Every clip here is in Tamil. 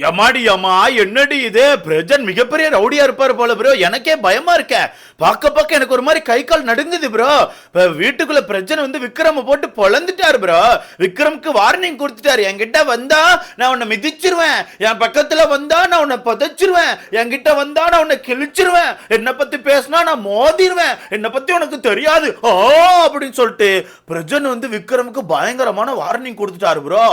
எமாடி அம்மா என்னடி இது? பிரஜன் மிகப்பெரிய ரவுடியா இருப்பாரு போல ப்ரோ எனக்கே பயமா இருக்க. பார்க்க பார்க்க எனக்கு ஒரு மாதிரி கை கால் நடுங்குது ப்ரோ வீட்டுக்குள்ள பிரஜன் வந்து விக்ரம போட்டு பொழந்துட்டாரு ப்ரோ விக்ரம்க்கு வார்னிங் கொடுத்துட்டாரு. என்கிட்ட வந்தா நான் உன்னை மிதிச்சிருவேன். என் பக்கத்துல வந்தா நான் உன்னை புதைச்சிருவேன். என்கிட்ட வந்தா நான் உன்னை கிழிச்சிருவேன். என்னை பத்தி பேசினா நான் மோதிருவேன். என்னை பத்தி உனக்கு தெரியாது. ஓ அப்படின்னு சொல்லிட்டு பிரஜன் வந்து விக்ரமுக்கு பயங்கரமான வார்னிங் கொடுத்துட்டாரு ப்ரோ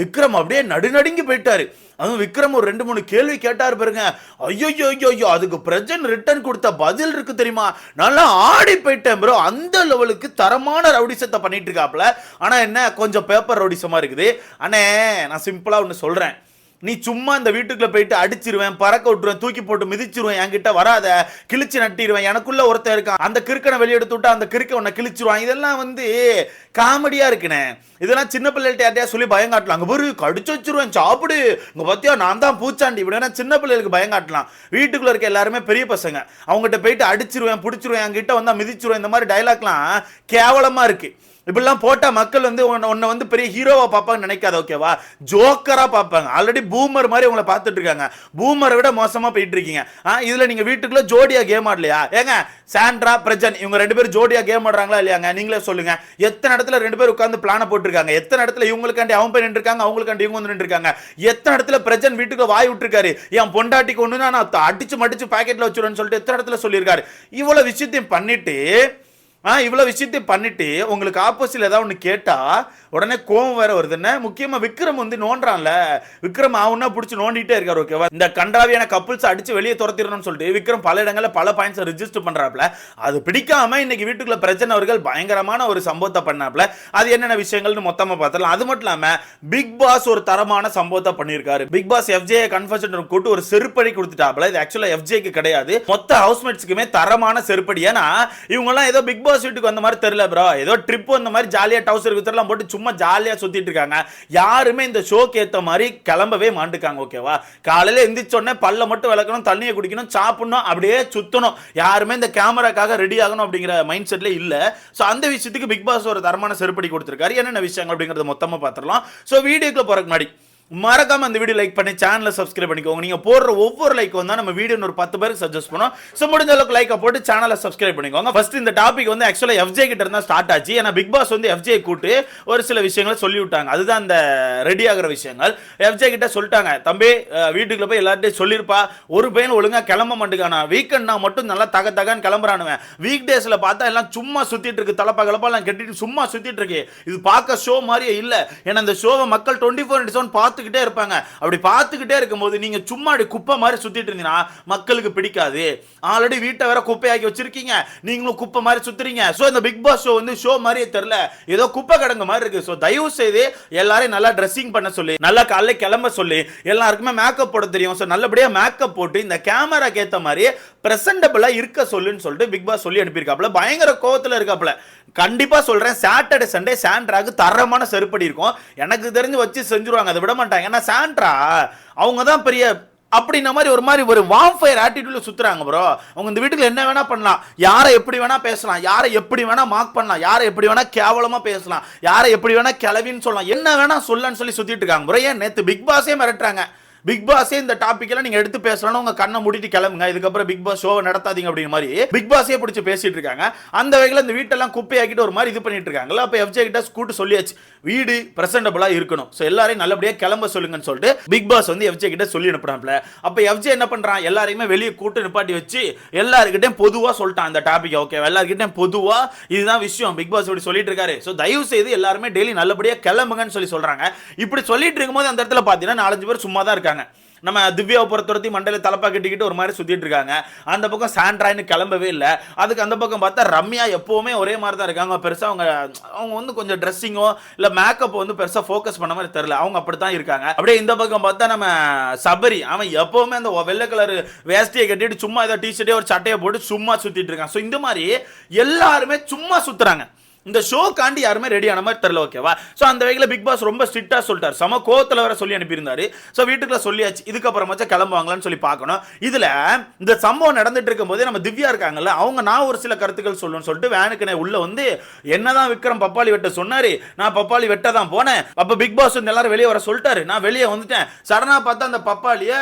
விக்ரம் அப்படியே நடுநடுங்கி போயிட்டாரு. அதுவும் விக்ரம் ஒரு ரெண்டு மூணு கேள்வி கேட்டார் பாருங்க. ஐயோ ஐயோ ஐயோ அதுக்கு பிரஜன் ரிட்டர்ன் கொடுத்த பதில் இருக்கு தெரியுமா? நல்லா ஆடி போயிட்டேன் ப்ரோ அந்த லெவலுக்கு தரமான ரவுடிசத்தை பண்ணிட்டு இருக்காப்ல. ஆனா என்ன கொஞ்சம் பேப்பர் ரவுடிசமாக இருக்குது. அண்ணே நான் சிம்பிளாக ஒன்று சொல்கிறேன் நீ சும்மா இந்த வீட்டுக்குள்ள போயிட்டு அடிச்சிருவேன் பறக்க விட்டுருவேன் தூக்கி போட்டு மிதிச்சிருவேன் என்கிட்ட வராத கிழிச்சு நட்டிடுவேன் எனக்குள்ள ஒருத்தன் இருக்கான் அந்த கிறுக்கனை வெளியெடுத்து விட்டா அந்த கிறுக்க உன்னை கிழிச்சிருவான். இதெல்லாம் வந்து காமெடியா இருக்குண்ணே. இதெல்லாம் சின்ன பிள்ளைகிட்ட யார்ட்டையா சொல்லி பயம் காட்டலாம். அங்கே பாரு கடிச்சு வச்சிருவேன் சாப்பிடு. இங்க பார்த்தியா நான் தான் பூச்சாண்டி. இப்படின்னா சின்ன பிள்ளைகளுக்கு பயம் காட்டலாம். வீட்டுக்குள்ள இருக்க எல்லாருமே பெரிய பசங்க. அவங்ககிட்ட போயிட்டு அடிச்சிருவேன் பிடிச்சிருவேன் என்கிட்ட வந்தா மிதிச்சிருவேன் இந்த மாதிரி டைலாக்லாம் கேவலமா இருக்கு. இப்படிலாம் போட்டால் மக்கள் வந்து உன்னை வந்து பெரிய ஹீரோவாக பார்ப்பாங்கன்னு நினைக்காத ஓகேவா? ஜோக்கராக பார்ப்பாங்க. ஆல்ரெடி பூமர் மாதிரி உங்களை பார்த்துட்டு இருக்காங்க. பூமரை விட மோசமாக போயிட்டு இருக்கீங்க. ஆ இதில் நீங்கள் வீட்டுக்குள்ள ஜோடியா கேம் ஆடலையா? ஏங்க சாண்ட்ரா பிரஜன் இவங்க ரெண்டு பேரும் ஜோடியா கேம் ஆடுறாங்களா இல்லையாங்க? நீங்களே சொல்லுங்க. எத்தனை இடத்துல ரெண்டு பேரும் உட்காந்து பிளான போட்டிருக்காங்க? எத்தனை இடத்துல இவங்களுக்காண்டி அவன் போய் நின்றுருக்காங்க அவங்களுக்காண்டி இவங்க வந்து நின்றுருக்காங்க? எத்தனை இடத்துல பிரஜன் வீட்டுக்கு வாய் விட்டுருக்காரு? என் பொண்டாட்டிக்கு ஒண்ணு நான் அடிச்சு மடிச்சு பாக்கெட்டில் வச்சுருவேன்னு சொல்லிட்டு எத்தனை இடத்துல சொல்லியிருக்காரு? இவ்வளோ விஷயத்தையும் பண்ணிட்டு ஆ இவ்வளோ விஷயத்தையும் பண்ணிட்டு உங்களுக்கு ஆப்போசிட்ல ஏதாவது ஒன்று கேட்டால் உடனே கோவம் வேற வருதுன்னு முக்கியமா விக்ரம் வந்து நோண்டுறான்ல. விக்ரம் ஆகுன்னா பிடிச்சி நோண்டிட்டே இருக்காரு ஓகேவா இந்த கண்டாவியான கப்புள்ஸ் அடிச்சு வெளியே துரத்திடணும்னு சொல்லிட்டு விக்ரம் பல இடங்களில் பல பாயிண்ட்ஸை ரிஜிஸ்டர் பண்ணுறாப்புல அது பிடிக்காம இன்னைக்கு வீட்டுக்குள்ள பிரச்சனை அவர்கள் பயங்கரமான ஒரு சம்பவத்தை பண்ணாப்புல. அது என்னென்ன விஷயங்கள்னு மொத்தமாக பார்த்தலாம் அது மட்டும் இல்லாமல் பிக் பாஸ் ஒரு தரமான சம்பவத்தை பண்ணியிருக்காரு. பிக் பாஸ் எஃப்ஜே கன்ஃபர்ஷன் கூட்டு ஒரு செருப்படி கொடுத்துட்டாப்புல. இது ஆக்சுவலாக எஃப்ஜேக்கு கிடையாது. மொத்த ஹவுஸ்மேட்ஸுக்குமே தரமான செருப்படி. ஏன்னா இவங்கெல்லாம் ஏதோ பிக் பாஸ் வீட்டுக்கு வந்த மாதிரி தெரியல ப்ரோ ஏதோ ட்ரிப் வந்த மாதிரி ஜாலியா டவுசர் வித்தரெல்லாம் போட்டு சும்மா ஜாலியா சுத்திட்டு இருக்காங்க. யாருமே இந்த ஷோக்கு ஏத்த மாதிரி கிளம்பவே மாண்டுக்காங்க ஓகேவா காலையில எந்திரிச்சோடனே பல்ல மட்டும் விளக்கணும் தண்ணியை குடிக்கணும் சாப்பிடணும் அப்படியே சுத்தணும். யாருமே இந்த கேமராக்காக ரெடி ஆகணும் அப்படிங்கிற மைண்ட் செட்டில் இல்ல. ஸோ அந்த விஷயத்துக்கு பிக் பாஸ் ஒரு தரமான செருப்படி கொடுத்துருக்காரு. என்னென்ன விஷயங்கள் அப்படிங்கறத மொத்தமாக பார்த்துடலாம். ஸோ வீடியோக்குள்ள போறதுக்கு முன்னாடி மறக்காம அந்த வீடியோ லைக் பண்ணி சேனலை சப்ஸ்கிரைப் பண்ணிக்கோங்க. நீங்க போடுற ஒவ்வொரு லைக் வந்தால் நம்ம வீடியோ ஒரு பத்து பேருக்கு சஜஸ்ட் பண்ணோம் ஸோ முடிஞ்ச அளவுக்கு லைக் போட்டு சேனலை சப்ஸ்கிரைப் பண்ணிக்கோங்க. ஃபர்ஸ்ட் இந்த டாபிக் வந்து ஆக்சுவலா எஃப்ஜே கிட்ட இருந்தா ஸ்டார்ட் ஆச்சு. ஏன்னா பிக் பாஸ் வந்து எஃப்ஜே கூட்டு ஒரு சில விஷயங்களை சொல்லி விட்டாங்க. அதுதான் அந்த ரெடி ஆகிற விஷயங்கள். எஃப்ஜே கிட்ட சொல்லிட்டாங்க தம்பி வீட்டுக்குள்ள போய் எல்லார்ட்டையும் சொல்லியிருப்பா ஒரு பையன் ஒழுங்கா கிளம்ப மாட்டேங்கானா வீக்கெண்ட்னா மட்டும் நல்லா தக தகன்னு கிளம்புறானுவன் வீக் டேஸ்ல பார்த்தா எல்லாம் சும்மா சுத்திட்டு இருக்கு. தலப்பா கலப்பா எல்லாம் கட்டிட்டு சும்மா சுத்திட்டு இருக்கு. இது பார்க்க ஷோ மாதிரியே இல்லை. ஏன்னா இந்த ஷோவை மக்கள் டுவெண்ட்டி ஃபோர் இன்ட்டு செவன் பார்த்துக்கிட்டே இருப்பாங்க. அப்படி பார்த்துக்கிட்டே இருக்கும்போது நீங்க சும்மா அப்படி குப்பை மாதிரி சுத்திட்டு இருந்தீங்கன்னா மக்களுக்கு பிடிக்காது. ஆல்ரெடி வீட்டை வேற குப்பையாக்கி வச்சிருக்கீங்க. நீங்களும் குப்பை மாதிரி சுத்துறீங்க. ஸோ இந்த பிக் பாஸ் ஷோ வந்து ஷோ மாதிரியே தெரியல. ஏதோ குப்பை கிடங்கு மாதிரி இருக்கு. ஸோ தயவு செய்து எல்லாரையும் நல்லா ட்ரெஸ்ஸிங் பண்ண சொல்லி நல்லா காலைல கிளம்ப சொல்லி எல்லாருக்குமே மேக்கப் போட தெரியும். ஸோ நல்லபடியாக மேக்கப் போட்டு இந்த கேமராக்கு ஏத்த மாதிரி பிரசன்டபிளா இருக்க சொல்லுன்னு சொல்லிட்டு பிக் பாஸ் சொல்லி அனுப்பியிருக்காப்ல பயங்கர கோவத்துல இருக்காப்ல கண்டிப்பா சொல்றேன். சாட்டர்டே சண்டே சாண்ட்ராக்கு தரமான செருப்படி இருக்கும். எனக்கு தெரிஞ்சு வச்சு செஞ்சுருவாங்க. அதை விட மாட்டாங்க. ஏன்னா சாண்ட்ரா அவங்க தான் பெரிய அப்படின்ன மாதிரி ஒரு மாதிரி ஒரு வாம்ஃபயர் ஆட்டிடியூட்ல சுத்துறாங்க ப்ரோ அவங்க இந்த வீட்டுக்கு என்ன வேணா பண்ணலாம். யாரை எப்படி வேணா பேசலாம். யாரை எப்படி வேணா மார்க் பண்ணலாம். யாரை எப்படி வேணா கேவலமா பேசலாம். யாரை எப்படி வேணா கிளவின்னு சொல்லலாம். என்ன வேணா சொல்லன்னு சொல்லி சுத்திட்டு இருக்காங்க ப்ரோ ஏன்? நேத்து பிக் பாஸே மிரட்டுறாங்க. பிக் பாஸே இந்த டாபிக் எல்லாம் நீங்க எடுத்து பேசலாம் உங்க கண்ணை மூடிட்டு கிளம்புங்க. இதுக்கப்புறம் பிக் பாஸ் ஷோவை நடத்தாதீங்க அப்படிங்கிற மாதிரி பிக் பாஸே பிடிச்சி பேசிட்டு இருக்காங்க. அந்த வகையில் இந்த வீட்டெல்லாம் குப்பையாக்கிட்டு ஒரு மாதிரி இது பண்ணிட்டு இருக்காங்கல்ல. அப்போ எஃப்ஜே கிட்ட கூட்டு சொல்லியாச்சு. வீடு பிரசன்டபுளா இருக்கணும். ஸோ எல்லாரையும் நல்லபடியாக கிளம்ப சொல்லுங்கன்னு சொல்லிட்டு பிக் பாஸ் வந்து எஃப்ஜே கிட்ட சொல்லி அனுப்புறாப்ல அப்போ எஃப்ஜே என்ன பண்றான்? எல்லாரையுமே வெளியே கூட்டு நிப்பாட்டி வச்சு எல்லாருக்கிட்டையும் பொதுவா சொல்லிட்டான் அந்த டாபிக் ஓகே எல்லாருக்கிட்டையும் பொதுவா இதுதான் விஷயம். பிக் பாஸ் இப்படி சொல்லிட்டு இருக்காரு. ஸோ தயவு செய்து எல்லாருமே டெய்லி நல்லபடியாக கிளம்புங்கன்னு சொல்லி சொல்றாங்க. இப்படி சொல்லிட்டு இருக்கும்போது அந்த இடத்துல பார்த்தீங்கன்னா நாலஞ்சு பேர் சும்மா தான் இருக்காங்க. நம்ம திவ்யாவை பொறுத்தவரைக்கும் மண்டல தலப்பா கட்டிக்கிட்டு ஒரு மாதிரி சுற்றிட்டு இருக்காங்க. அந்த பக்கம் சாண்ட்ராயின்னு கிளம்பவே இல்லை. அதுக்கு அந்த பக்கம் பார்த்தா ரம்யா எப்போவுமே ஒரே மாதிரி தான் இருக்காங்க. பெருசாக அவங்க அவங்க வந்து கொஞ்சம் ட்ரெஸ்ஸிங்கோ இல்லை மேக்கப் வந்து பெருசாக ஃபோக்கஸ் பண்ண மாதிரி தெரில அவங்க அப்படி தான் இருக்காங்க. அப்படியே இந்த பக்கம் பார்த்தா நம்ம சபரி அவன் எப்போவுமே அந்த வெள்ளை கலர் வேஷ்டியை கட்டிட்டு சும்மா ஏதோ டிஷர்ட்டே ஒரு சட்டையை போட்டு சும்மா சுற்றிட்டு இருக்கான். ஸோ இந்த மாதிரி எல்லாருமே சும்மா சுற்றுறாங்க இந்த ஷோக்காண்டி யாருமே ரெடி ஆன மாதிரி தெரியல ஓகேவா ஸோ அந்த வகையில் பிக் பாஸ் ரொம்ப ஸ்ட்ரிக்டாக சொல்லிட்டார். சம கோவத்தில் வர சொல்லி அனுப்பியிருந்தாரு. ஸோ வீட்டுக்குள்ள சொல்லியாச்சு. இதுக்கப்புறமாச்சும் கிளம்புவாங்களான்னு சொல்லி பார்க்கணும். இதில் இந்த சம்பவம் நடந்துட்டு இருக்கும்போதே நம்ம திவ்யா இருக்காங்கல்ல அவங்க நான் ஒரு சில கருத்துக்கள் சொல்லணும்னு சொல்லிட்டு வேனுக்கு உள்ள வந்து என்னதான் விக்ரம் பப்பாளி வெட்ட சொன்னாரு நான் பப்பாளி வெட்ட தான் போனேன். அப்போ பிக் பாஸ் வந்து எல்லாரும் வெளியே வர சொல்லிட்டாரு. நான் வெளியே வந்துட்டேன். சடனாக பார்த்தா அந்த பப்பாளியை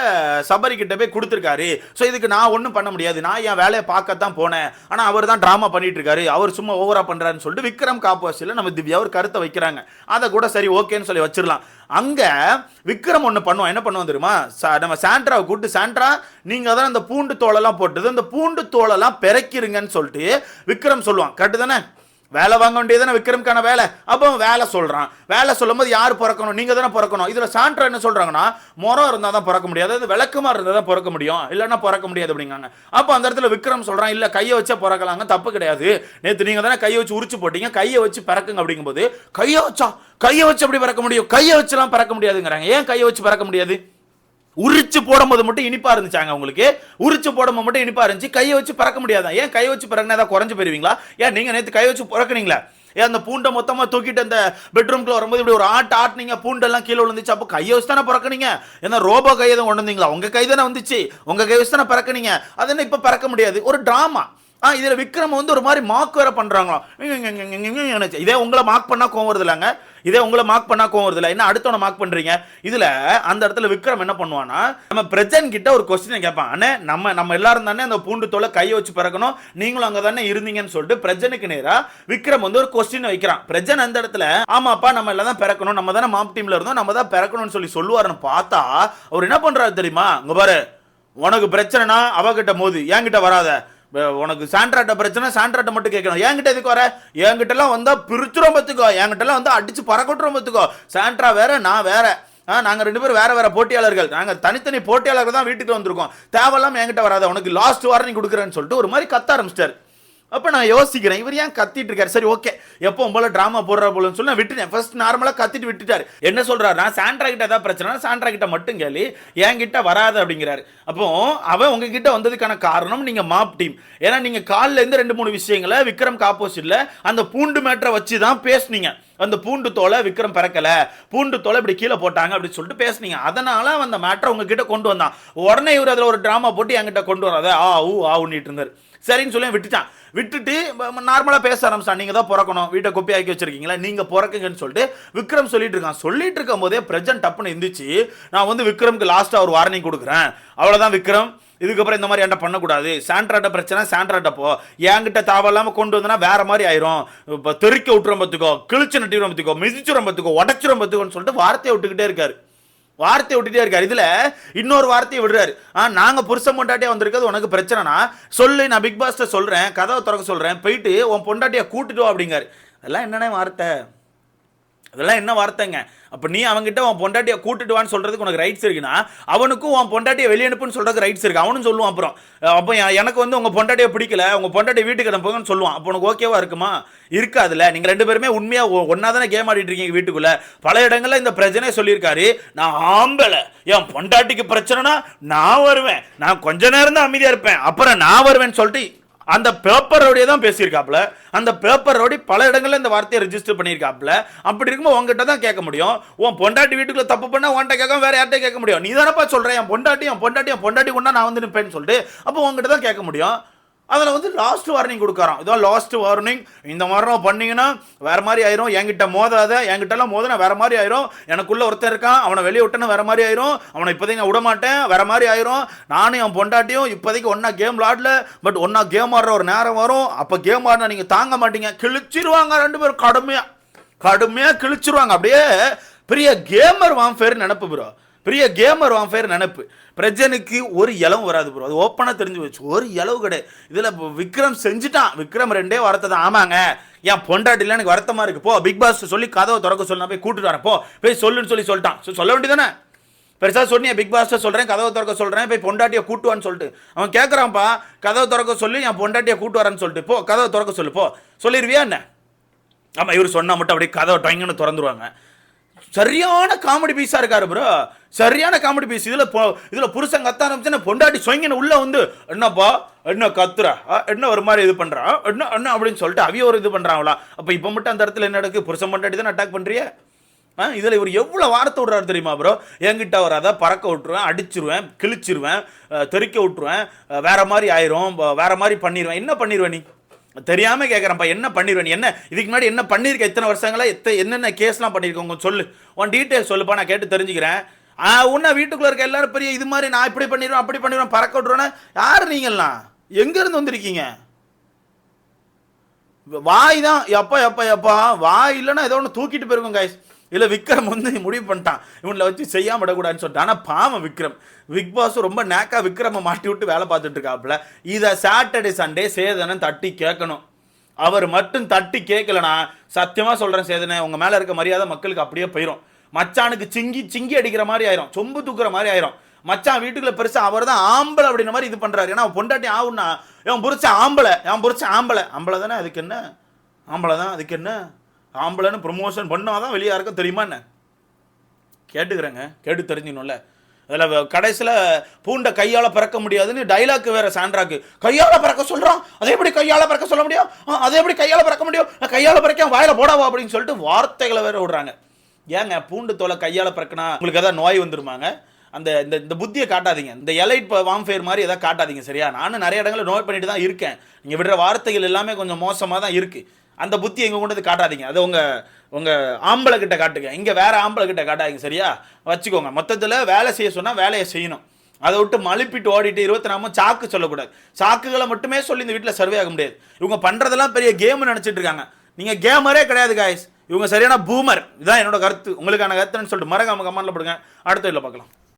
சபரி கிட்ட போய் கொடுத்துருக்காரு. ஸோ இதுக்கு நான் ஒன்றும் பண்ண முடியாது. நான் என் வேலையை பார்க்கத்தான் போனேன். ஆனால் அவர் தான் ட்ராமா பண்ணிட்டு இருக்காரு. அவர் சும்மா ஓவரா பண்றாருன்னு சொல்லிட்டு விக்ரம் காப்போசியில் நம்ம திவ்யா ஒரு கருத்தை வைக்கிறாங்க. அதை கூட சரி ஓகேன்னு சொல்லி வச்சிடலாம். அங்கே விக்ரம் ஒன்று பண்ணுவோம் என்ன பண்ணுவோம் தெரியுமா? நம்ம சாண்ட்ராவை கூப்பிட்டு சாண்ட்ரா நீங்கள் தான் அந்த பூண்டு தோலெல்லாம் போட்டது. அந்த பூண்டு தோலெல்லாம் பிறக்கிருங்கன்னு சொல்லிட்டு விக்ரம் சொல்லுவான். கரெக்டு தானே? வேலை வாங்க வேண்டியதானே விக்ரம்கான வேலை? அப்போ அவன் வேலை சொல்கிறான் வேலை சொல்லும்போது யார் பிறக்கணும்? நீங்கள் தானே பிறக்கணும். இதில் சாண்ட்ரா என்ன சொல்கிறாங்கன்னா முறம் இருந்தால் தான் பிறக்க முடியாது. அது விளக்கமாக இருந்தால் தான் பிறக்க முடியும். இல்லைன்னா பிறக்க முடியாது அப்படிங்காங்க அப்போ அந்த இடத்துல விக்ரம் சொல்கிறான் இல்லை கையை வச்சா பிறக்கலாங்க. தப்பு கிடையாது. நேற்று நீங்கள் தானே கையை வச்சு உரிச்சு போட்டீங்க. கையை வச்சு பிறக்குங்க. அப்படிங்கும்போது கையை வச்சா? கையை வச்சு அப்படி பிறக்க முடியும்? கையை வச்சுலாம் பிறக்க முடியாதுங்கிறாங்க. ஏன் கையை வச்சு பிறக்க முடியாது? உரிச்சு போடும்போது மட்டும் இனிப்பா இருந்துச்சாங்க உங்களுக்கு உரிச்சு போடும்போது மட்டும் இனிப்பா இருந்துச்சு. கையை வச்சு பறக்க முடியாதான் ஏன் கையை வச்சு பிறகுனா ஏதாவது குறைஞ்சு போயிருவீங்களா? ஏன் நீங்க நேற்று கையை வச்சு பிறக்குனீங்களா? ஏன் அந்த பூண்டை மொத்தமா தூக்கிட்டு அந்த பெட்ரூம்குள்ள வரும்போது இப்படி ஒரு ஆட்டு ஆட்டுனீங்க பூண்டெல்லாம் கீழே விழுந்துச்சு அப்போ கையை வச்சு தானே பிறக்குனீங்க? ஏன்னா ரோபோ கையை தான் கொண்டு வந்தீங்களா? உங்க கை தானே வந்துச்சு. உங்க கை வச்சு தானே பறக்குனீங்க. அது என்ன இப்ப பறக்க முடியாது? ஒரு டிராமா ஆ இதில் விக்ரம் வந்து ஒரு மாதிரி மார்க் வேற பண்றாங்களாம். இதே உங்களை மார்க் பண்ணால் கோவம் வருது இல்லைங்க? இதே உங்களை மார்க் பண்ணால் கோவம் வருது இல்லை? என்ன அடுத்தவனை மார்க் பண்ணுறீங்க இதில் அந்த இடத்துல விக்ரம் என்ன பண்ணுவானா நம்ம பிரஜன் கிட்ட ஒரு கொஸ்டினை கேட்பான். அண்ணே நம்ம நம்ம எல்லாரும் தானே அந்த பூண்டு தோலை கையை வச்சு பிறக்கணும். நீங்களும் அங்கே தானே இருந்தீங்கன்னு சொல்லிட்டு பிரஜனுக்கு நேராக விக்ரம் வந்து ஒரு கொஸ்டின் வைக்கிறான். பிரஜன் அந்த இடத்துல ஆமாப்பா நம்ம எல்லாம் தான் பிறக்கணும். நம்ம தானே மாப் டீமில் இருந்தோம். நம்ம தான் பிறக்கணும்னு சொல்லி சொல்லுவாருன்னு பார்த்தா அவர் என்ன பண்ணுறாரு தெரியுமா? இங்க பாரு உனக்கு பிரச்சனைனா அவகிட்ட மோது. என்கிட்ட வராத. உனக்கு சாண்ட்ராட்ட பிரச்சனை சாண்ட்ராட்ட மட்டும் கேட்கணும். என்கிட்ட எதுக்கு வர? என்கிட்ட எல்லாம் வந்தா பிரிச்சுரும் பத்துக்கோ. என்கிட்ட எல்லாம் வந்து அடிச்சு பறக்கட்டுறோம் பத்துக்கோ. சாண்ட்ரா வேற நான் வேற. ஆ நாங்கள் ரெண்டு பேரும் வேறு வேறு போட்டியாளர்கள். நாங்கள் தனித்தனி போட்டியாளர்கள் தான் வீட்டுக்கு வந்திருக்கோம். தேவையில்லாமல் என்கிட்ட வராத. உனக்கு லாஸ்ட் வார்னிங் கொடுக்குறேன்னு சொல்லிட்டு ஒரு மாதிரி கத்த ஆரம்பிச்சிட்டார். அப்போ நான் யோசிக்கிறேன் இவர் ஏன் கத்திட்டு இருக்காரு? சரி ஓகே. எப்போ போல ட்ராமா போடுற போலன்னு சொல்லி நான் விட்டுட்டேன். ஃபர்ஸ்ட் நார்மலாக கத்திட்டு விட்டுட்டார். என்ன சொல்றாருன்னா சாண்ட்ரா கிட்ட ஏதாவது பிரச்சனை சாண்ட்ரா கிட்ட மட்டும் கேளு. என்கிட்ட வராது அப்படிங்கிறாரு. அப்போ அவன் உங்ககிட்ட வந்ததுக்கான காரணம் நீங்கள் மாப் டீம் ஏன்னா நீங்கள் காலிலேருந்து ரெண்டு மூணு விஷயங்களை விக்ரம் காப்போசிட்டில் அந்த பூண்டு மேட்டரை வச்சு தான் பேசுனீங்க. அந்த பூண்டு தோலை விக்ரம் பிறக்கல. பூண்டு தோலை இப்படி கீழே போட்டாங்க அப்படின்னு சொல்லிட்டு பேசுனீங்க. அதனால அந்த மேட்டரை உங்ககிட்ட கொண்டு வந்தான். உடனே இவர் அதில் ஒரு ட்ராமா போட்டு என்கிட்ட கொண்டு வராத ஆ ஊ ஆ ஊன்னிட்டு இருந்தார். சரின்னு சொல்லி விட்டுட்டான். விட்டுட்டு நார்மலாக பேச ஆரம்பிச்சான் நீங்கள் தான் பிறக்கணும். வீட்டை கொப்பி ஆக்கி வச்சிருக்கீங்களா? நீங்கள் பிறக்குங்கன்னு சொல்லிட்டு விக்ரம் சொல்லிட்டு இருக்கான். சொல்லிட்டு இருக்கும் போதே பிரஜன் டப்புன்னு இருந்துச்சு நான் வந்து விக்ரம்க்கு லாஸ்ட்டாக ஒரு வார்னிங் கொடுக்குறேன். அவ்வளோதான் விக்ரம். இதுக்கப்புறம் இந்த மாதிரி என்கிட்ட பண்ணக்கூடாது. சாண்ட்ராட்ட பிரச்சனை சாண்ட்ராட்ட போ. என்கிட்ட தேவையில்லாமல் கொண்டு வந்தனா வேற மாதிரி ஆயிரும். இப்போ தெறிக்க விட்டுறோம் பத்துக்கோ கிழிச்சு நட்டிடும் பத்துக்கோ மிதிச்சுரம் பத்துக்கோ உடச்சிரும் பத்துக்கோன்னு சொல்லிட்டு வார்த்தையை விட்டுக்கிட்டே இருக்காரு. வார்த்தையை விட்டுட்டே இருக்காரு. இதுல இன்னொரு வார்த்தையை விடுறாரு. ஆ நாங்க புருஷன் பொண்டாட்டியா வந்திருக்கிறது உனக்கு பிரச்சனைனா சொல்லு நான் பிக் பாஸ்ட சொல்றேன் கதவை திறக்க சொல்றேன் போயிட்டு உன் பொண்டாட்டியை கூட்டிட்டு அப்படிங்காரு. அதெல்லாம் என்னென்ன வார்த்தை? அதெல்லாம் என்ன வார்த்தைங்க? அப்போ நீ அவங்ககிட்ட உன் பொண்டாட்டியை கூட்டிட்டு வான்னு சொல்றதுக்கு உனக்கு ரைட்ஸ் இருக்குன்னா அவனுக்கும் உன் பொண்டாட்டியை வெளியே அனுப்புன்னு சொல்றதுக்கு ரைட்ஸ் இருக்கு. அவனும் சொல்லுவான் அப்புறம். அப்போ எனக்கு வந்து உங்க பொண்டாட்டியை பிடிக்கல உங்க பொண்டாட்டி வீட்டுக்கு அனுப்புங்கன்னு சொல்லுவான். அப்போ உனக்கு ஓகேவா இருக்குமா? இருக்காதுல்ல. நீங்க ரெண்டு பேருமே உண்மையா ஒ- தானே கேம் ஆடிட்டு இருக்கீங்க வீட்டுக்குள்ள. பல இடங்கள்ல இந்த பிரச்சனையை சொல்லியிருக்காரு. நான் ஆம்பளை. என் பொண்டாட்டிக்கு பிரச்சனைனா நான் வருவேன். நான் கொஞ்ச நேரம் தான் அமைதியா இருப்பேன். அப்புறம் நான் வருவேன்னு சொல்லிட்டு அந்த பேப்பர் ரவுடியை தான் பேசியிருக்காப்ல அந்த பேப்பர் ரவுடி பல இடங்களில் இந்த வார்த்தையை ரெஜிஸ்டர் பண்ணியிருக்காப்ல அப்படி இருக்கும்போது உங்ககிட்ட தான் கேட்க முடியும். உன் பொண்டாட்டி வீட்டுக்குள்ள தப்பு பண்ணா உன்கிட்ட கேட்க வேற யார்கிட்ட கேட்க முடியும். நீ தானப்பா சொல்கிறேன் என் பொண்டாட்டி என் பொண்டாட்டி என் பொண்டாட்டி கொண்டா நான் வந்து நிற்பேன்னு சொல்லிட்டு அப்போ உங்ககிட்ட தான் கேட்க முடியும். அதில் வந்து லாஸ்ட் வார்னிங் கொடுக்குறான் இதான் லாஸ்ட் வார்னிங் இந்த மாதிரிலாம் பண்ணிங்கன்னா வேறு மாதிரி ஆயிரும். என்கிட்ட மோதாத என்கிட்டலாம் மோதினா வேறு மாதிரி ஆயிரும். எனக்குள்ளே ஒருத்தன் இருக்கான். அவனை வெளியே விட்டனா வேற மாதிரி ஆயிரும். அவனை இப்போதைக்கு நான் விட மாட்டேன் வேற மாதிரி ஆயிரும். நானும் என் பொண்டாட்டியும் இப்போதைக்கு ஒன்றா கேம் விளாடல பட் ஒன்றா கேம் ஆடுற ஒரு நேரம் வரும். அப்போ கேம் ஆடினா நீங்கள் தாங்க மாட்டீங்க. கிழிச்சிருவாங்க ரெண்டு பேரும். கடுமையாக கடுமையாக கிழிச்சிருவாங்க. அப்படியே பெரிய கேமர் வாம்ஃபேர் நினப்பு ப்ரோ பெரிய கேமர் வாம்பேர் நினப்பு. பிரஜனுக்கு ஒரு இளவும் வராது ப்ரோ அது ஓப்பனாக தெரிஞ்சு வச்சு ஒரு இளவு கிடையாது இதில் விக்ரம் செஞ்சுட்டான். விக்ரம் ரெண்டே வார்த்தை தான். ஆமாங்க. என் பொண்டாட்டில எனக்கு வருத்தமாக இருக்கு. போ பிக் பாஸ் சொல்லி கதவை திறக்க சொல்லி. போய் கூட்டிட்டு வரேன். போ போய் சொல்லுன்னு சொல்லி சொல்லிட்டான். சொல்ல வேண்டியதானே பெருசாக சொன்னி பிக் பாஸ்ட்டை சொல்கிறேன் கதவை திறக்க சொல்கிறேன் போய் பொண்டாட்டியை கூட்டுவான்னு சொல்லிட்டு. அவன் கேட்குறான்ப்பா கதவை திறக்க சொல்லி என் பொண்டாட்டியை கூட்டு வரேன்னு சொல்லிட்டு. போ கதவை திறக்க சொல்லு போ. சொல்லிடுவியா என்ன? ஆமாம் இவர் சொன்னால் மட்டும் அப்படியே கதவை டொங்கன்னு திறந்துருவாங்க. சரியான காமெடி பீஸா இருக்காரு ப்ரோ சரியான காமெடி பீஸ் இதுல பொ- இதுல புருஷன் கத்த ஆரம்பிச்சுன்னா பொண்டாட்டி சொங்கின உள்ள வந்து என்னப்பா என்ன கத்துற? ஆ, என்ன ஒரு மாதிரி இது பண்றா? என்ன என்ன? அப்படின்னு சொல்லிட்டு அவிய ஒரு இது பண்றாங்களா? அப்ப இப்ப மட்டும் அந்த இடத்துல என்ன நடக்கு? புருஷன் பொண்டாட்டி தான் அட்டாக் பண்றிய? ஆ இதில் இவர் எவ்வளோ வார்த்தை விட்றாரு தெரியுமா ப்ரோ என்கிட்ட அவர் அதை பறக்க விட்டுருவேன் அடிச்சிருவேன் கிழிச்சிருவேன் தெறிக்க விட்டுருவேன் வேற மாதிரி ஆயிரும் ப- வேற மாதிரி பண்ணிடுவேன் என்ன பண்ணிடுவேன் நீ? தெரியாமல் கேட்குறேன்ப்பா என்ன பண்ணிடுவேன் என்ன? இதுக்கு முன்னாடி என்ன பண்ணியிருக்க இத்தனை வருஷங்களா? எத்த என்னென்ன கேஸ்லாம் பண்ணியிருக்கோங்க சொல்லு. உன் டீட்டெயில் சொல்லுப்பா நான் கேட்டு தெரிஞ்சுக்கிறேன். உன்ன வீட்டுக்குள்ள இருக்க எல்லாரும் பெரிய இது மாதிரி நான் இப்படி பண்ணிடுவேன் அப்படி பண்ணிடுவேன் பறக்க விட்டுருவேன்னா யார் நீங்கள்லாம்? எங்கேருந்து வந்திருக்கீங்க? வாய் தான் எப்பா எப்பா எப்பா? வாய் இல்லைன்னா ஏதோ ஒன்று தூக்கிட்டு போயிருக்கோம் கைஸ் இல்லை விக்ரம் வந்து முடிவு பண்ணிட்டான். இவனில் வச்சு செய்யாம விடக்கூடாதுன்னு சொல்லிட்டு. ஆனால் பாவம் விக்ரம். பிக் பாஸ் ரொம்ப நேக்கா விக்ரமை மாட்டி விட்டு வேலை பார்த்துட்டு இருக்காப்புல. இதை சாட்டர்டே சண்டே சேதனம் தட்டி கேட்கணும் அவர் மட்டும் தட்டி கேட்கலனா சத்தியமாக சொல்கிறேன் சேதனை உங்கள் மேலே இருக்க மரியாதை மக்களுக்கு அப்படியே போயிடும் மச்சானுக்கு சிங்கி சிங்கி அடிக்கிற மாதிரி ஆயிரும். சொம்பு தூக்குற மாதிரி ஆயிரும். மச்சான் வீட்டுக்குள்ள பெருசா அவர் தான் ஆம்பளை அப்படின்ற மாதிரி இது பண்றாரு. ஏன்னா பொண்டாட்டி ஆகும்னா என் புரிச்ச ஆம்பளை? என் புரிச்ச ஆம்பளை? ஆம்பளை தானே அதுக்கு என்ன? ஆம்பளை தான் அதுக்கு என்ன? ஆம்பளைன்னு ப்ரொமோஷன் பண்ணால் தான் வெளியே யாருக்கும் தெரியுமா என்ன? கேட்டுக்கிறேங்க. கேட்டு தெரிஞ்சுக்கணும்ல. அதில் கடைசியில் பூண்டை கையால் பறக்க முடியாதுன்னு டைலாக் வேற சாண்ட்ராக்கு. கையால் பறக்க சொல்கிறான் அதே எப்படி கையால் பறக்க சொல்ல முடியும்? ஆ, அதே எப்படி கையால் பறக்க முடியும்? கையால் பறக்க வாயில் போடாவா அப்படின்னு சொல்லிட்டு வார்த்தைகளை வேற விடுறாங்க. ஏங்க பூண்டு தோலை கையால் பறக்கினா உங்களுக்கு எதாவது நோய் வந்துருமாங்க? அந்த இந்த இந்த புத்தியை காட்டாதீங்க. இந்த எலைட் வாம்ஃபேர் மாதிரி எதாவது காட்டாதீங்க சரியா? நானும் நிறைய இடங்களில் நோய் பண்ணிட்டு தான் இருக்கேன். நீங்கள் விடுற வார்த்தைகள் எல்லாமே கொஞ்சம் மோசமாக தான் இருக்குது அந்த புத்தி எங்கே கொண்டு வந்து காட்டாதீங்க. அது உங்கள் உங்கள் ஆம்பளை கிட்ட காட்டுங்க. இங்கே வேறு ஆம்பளை கிட்ட காட்டாதீங்க சரியா? வச்சுக்கோங்க. மொத்தத்தில் வேலை செய்ய சொன்னால் வேலையை செய்யணும். அதை விட்டு மழுப்பிட்டு ஓடிட்டு இருபத்தி நாம சாக்கு சொல்லக்கூடாது. சாக்குகளை மட்டுமே சொல்லி இந்த வீட்டில் சர்வே ஆக முடியாது. இவங்க பண்ணுறதெல்லாம் பெரிய கேம் நினச்சிட்டு இருக்காங்க. நீங்கள் கேமரே கிடையாது காய்ஸ் இவங்க சரியான பூமர் இதான் என்னோட கருத்து. உங்களுக்கான கருத்துன்னு சொல்லிட்டு மறக்காம கமெண்ட்ல போடுங்க. அடுத்த வீட்டில் பார்க்கலாம்.